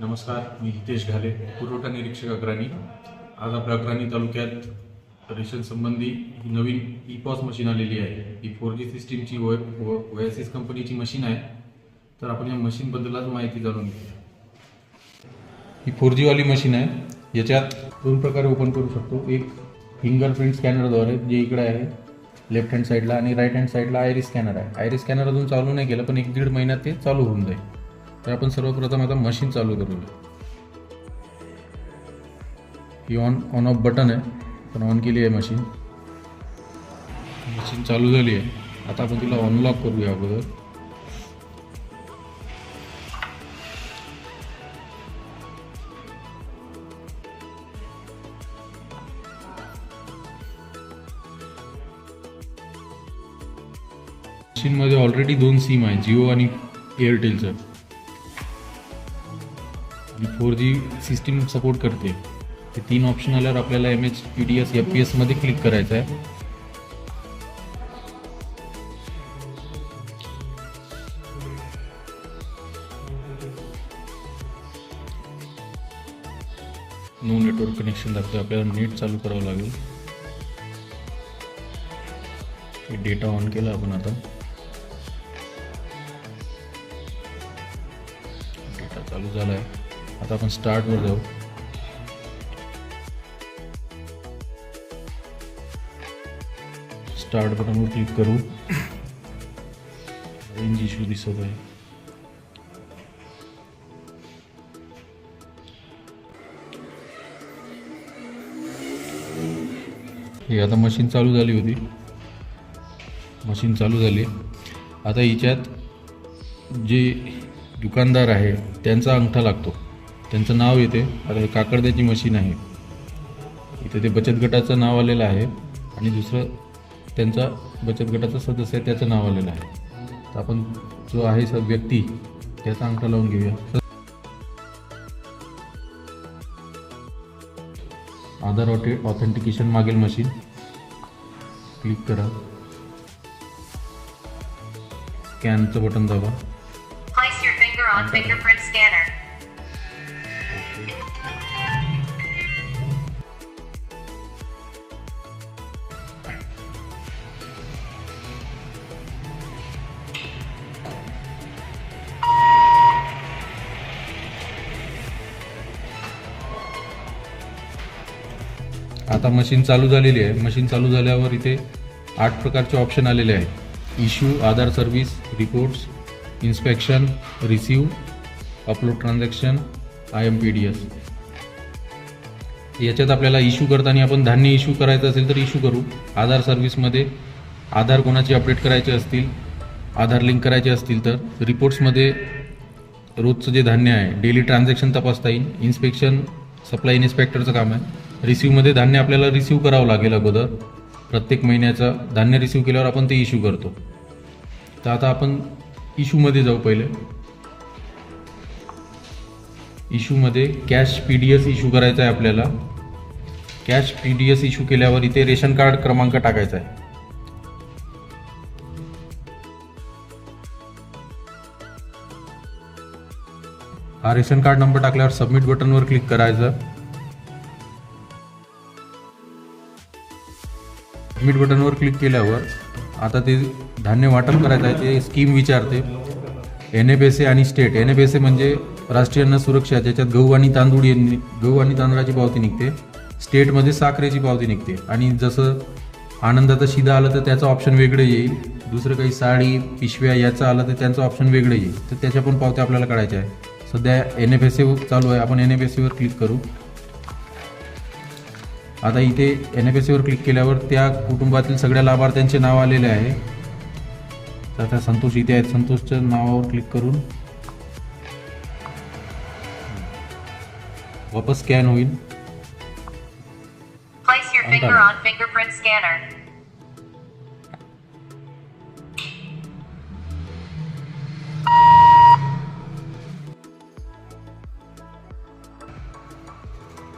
नमस्कार मी हितेश घाले पुरवठा निरीक्षक अग्राणी. आज आपल्या अग्राणी तालुक्यात रेशन संबंधी ही नवीन ई पॉस मशीन आलेली आहे. ही फोर जी सिस्टीमची व ओएसिस कंपनीची मशीन आहे. तर आपण या मशीनबद्दलच माहिती जाणून घेऊया. ही फोर जीवाली मशीन आहे. याच्यात दोन प्रकारे ओपन करू शकतो. एक फिंगरप्रिंट स्कॅनरद्वारे जे इकडे आहे लेफ्ट हँड साईडला आणि राईट हँड साईडला आयरी स्कॅनर आहे. आयरी स्कॅनर अजून चालू नाही केलं पण एक दीड महिन्यात ते चालू होऊन जाईल. तर आपण सर्वप्रथम आता मशीन चालू करूया. ही ऑन ऑन ऑफ बटन आहे. पण ऑन केली आहे मशीन मशीन चालू झाली आहे. आता आपण तिला ऑनलॉक करूया अगोदर. मशीनमध्ये ऑलरेडी दोन सिम आहे जिओ आणि एअरटेलचं फोर जी सिस्टीम सपोर्ट करते. ते तीन ऑप्शन आल्यावर आपल्याला M H P D S F P एसमध्ये क्लिक करायचं आहे. नो नेटवर्क कनेक्शन दाखवते आपल्याला नेट चालू करावं लागेल. डेटा ऑन केला आपण आता. डेटा चालू झाला आहे आता आपण स्टार्टवर जाऊ. स्टार्ट बटनवर क्लिक करू. रेंज इश्यू दिसत आहे. हे आता मशीन चालू झाली होती. मशीन चालू झाली. आता हिच्यात जे दुकानदार आहे त्यांचा अंगठा लागतो. त्यांचं नाव येते. आता हे काकडद्याची मशीन आहे. इथे ते बचत गटाचं नाव आलेलं आहे. आणि दुसरं त्यांचा बचत गटाचा सदस्य आहे त्याचं नाव आलेलं आहे. तर आपण जो आहे स व्यक्ती त्याचा अंगठा लावून घेऊया. आधार ऑटे ऑथेंटिकेशन मागील मशीन. क्लिक करा. स्कॅनचं बटन दाबा. आता मशीन चालू झालेली आहे. मशीन चालू झाल्यावर इथे आठ प्रकारचे ऑप्शन आलेले आहेत. Issue Aadhaar service reports inspection receive upload transaction I M P D S याच्यात आपल्याला इश्यू करताना आपण धान्य इश्यू करायचं असेल तर इश्यू करू. आधार सर्व्हिसमध्ये आधार कोणाचे अपडेट करायचे असतील आधार लिंक करायचे असतील तर रिपोर्ट्समध्ये रोजचं जे धान्य आहे डेली ट्रान्झॅक्शन तपासता येईल. इन्स्पेक्शन सप्लाय इन्स्पेक्टरचं काम आहे. रिसिव्हमध्ये धान्य आपल्याला रिसिव्ह करावं लागेल अगोदर. प्रत्येक महिन्याचं धान्य रिसिव्ह केल्यावर आपण ते इश्यू करतो. तर आता आपण इश्यूमध्ये जाऊ पहिले. इश्यूमध्ये cash P D S issue करायचा आहे आपल्याला. Cash P D S issue केल्यावर इथे रेशन कार्ड क्रमांक टाकायचा आहे हा रेशन कार्ड नंबर टाकल्यावर सबमिट बटनवर क्लिक करायचं. सबमिट बटनवर क्लिक केल्यावर आता ते धान्य वाटप करायचं आहे ते स्कीम विचारते. एन एफ एस ए आणि state N F S A म्हणजे राष्ट्रीय अन्न सुरक्षा ज्याच्यात गहू आणि तांदूळ गहू आणि तांदळाची पावती निघते. स्टेटमध्ये साखरेची पावती निघते. आणि जसं आनंदाचं शिदा आलं तर त्याचं ऑप्शन वेगळं येईल. दुसरं काही साडी पिशव्या याचं आलं तर त्यांचं ऑप्शन वेगळं येईल. तर त्याच्या पण पावत्या आपल्याला काढायच्या आहे सध्या एन एफ एस ए चालू आहे. आपण एन एफ एस एवर क्लिक करू. आता इथे एन एफ एस सीवर क्लिक केल्यावर त्या कुटुंबातील सगळ्या लाभार्थ्यांचे नाव आलेले आहे. तर आता संतोष इथे आहेत. संतोषच्या नावावर क्लिक करून वापस स्कॅन होईल. Place your finger on. fingerprint scanner.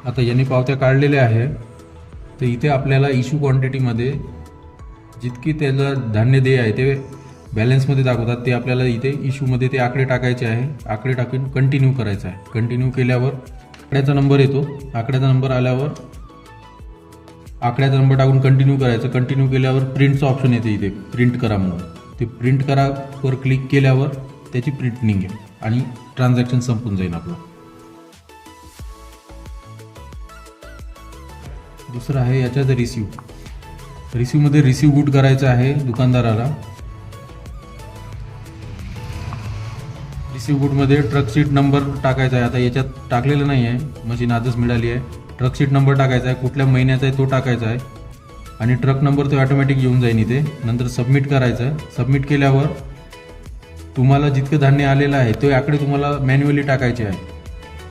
आता यांनी पावत्या काढलेल्या आहे तर इथे आपल्याला इश्यू क्वांटिटीमध्ये जितकी त्याला धान्य देय आहे ते बॅलन्समध्ये दाखवतात. ते आपल्याला इथे इश्यूमध्ये ते आकडे टाकायचे आहे. आकडे टाकून कंटिन्यू करायचं आहे. कंटिन्यू केल्यावर आकड्याचा नंबर येतो. आकड्याचा नंबर आल्यावर आकड्याचा नंबर टाकून कंटिन्यू करायचं. कंटिन्यू केल्यावर प्रिंटचं ऑप्शन येते इथे. प्रिंट करा म्हणून. ते प्रिंट करा वर क्लिक केल्यावर त्याची प्रिंट निघेल आणि ट्रान्झॅक्शन संपून जाईल आपलं. दुसरं आहे याच्यात रिसिव्ह रिसिव्हमध्ये रिसिव्ह गुड करायचं आहे दुकानदाराला. D C truck seat number टाकायचा आहे. आता याच्यात टाकलेलं नाही आहे. मशीन आजच मिळाली आहे. ट्रक सीट नंबर टाकायचा आहे. कुठल्या महिन्याचा आहे तो टाकायचा आहे. आणि ट्रक नंबर तो ऑटोमॅटिक येऊन जाईल इथे. नंतर सबमिट करायचं आहे. सबमिट केल्यावर तुम्हाला जितकं धान्य आलेलं आहे ते आकडे तुम्हाला मॅन्युअली टाकायचे आहे.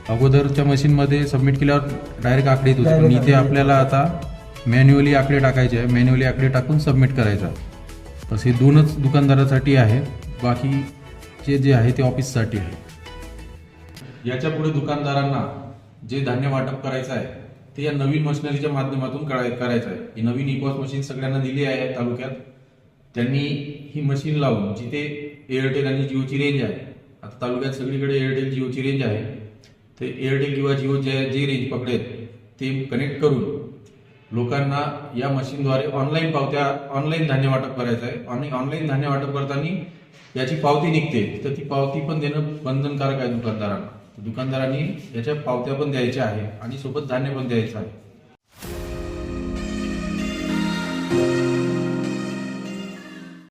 अगोदरच्या मशीनमध्ये सबमिट केल्यावर डायरेक्ट आकडे येत होते. पण इथे आपल्याला आता मॅन्युअली आकडे टाकायचे आहे. मॅन्युअली आकडे टाकून सबमिट करायचं आहे. तसे दोनच दुकानदारासाठी आहे. बाकी जे जे आहे ते ऑफिससाठी आहे. याच्यापुढे दुकानदारांना जे धान्य वाटप करायचं आहे ते या नवीन मशिनरीच्या माध्यमातून कराय करायचं आहे. ही नवीन इकॉस मशीन सगळ्यांना दिली आहे तालुक्यात. त्यांनी ही मशीन लावून जिथे एअरटेल आणि जिओची रेंज आहे आता तालुक्यात सगळीकडे एअरटेल जिओची रेंज आहे ते एअरटेल किंवा जिओ जे जे रेंज पकडेल ते कनेक्ट करून लोकांना या मशीनद्वारे ऑनलाईन पावत्या ऑनलाईन धान्य वाटप करायचं आहे. आणि ऑनलाईन धान्य वाटप करताना याची पावती निघते. तर ती पावती पण देणं बंधनकारक आहे दुकानदारांना. दुकानदारांनी याच्या पावत्या पण द्यायच्या आहे आणि सोबत धान्य पण द्यायचं आहे.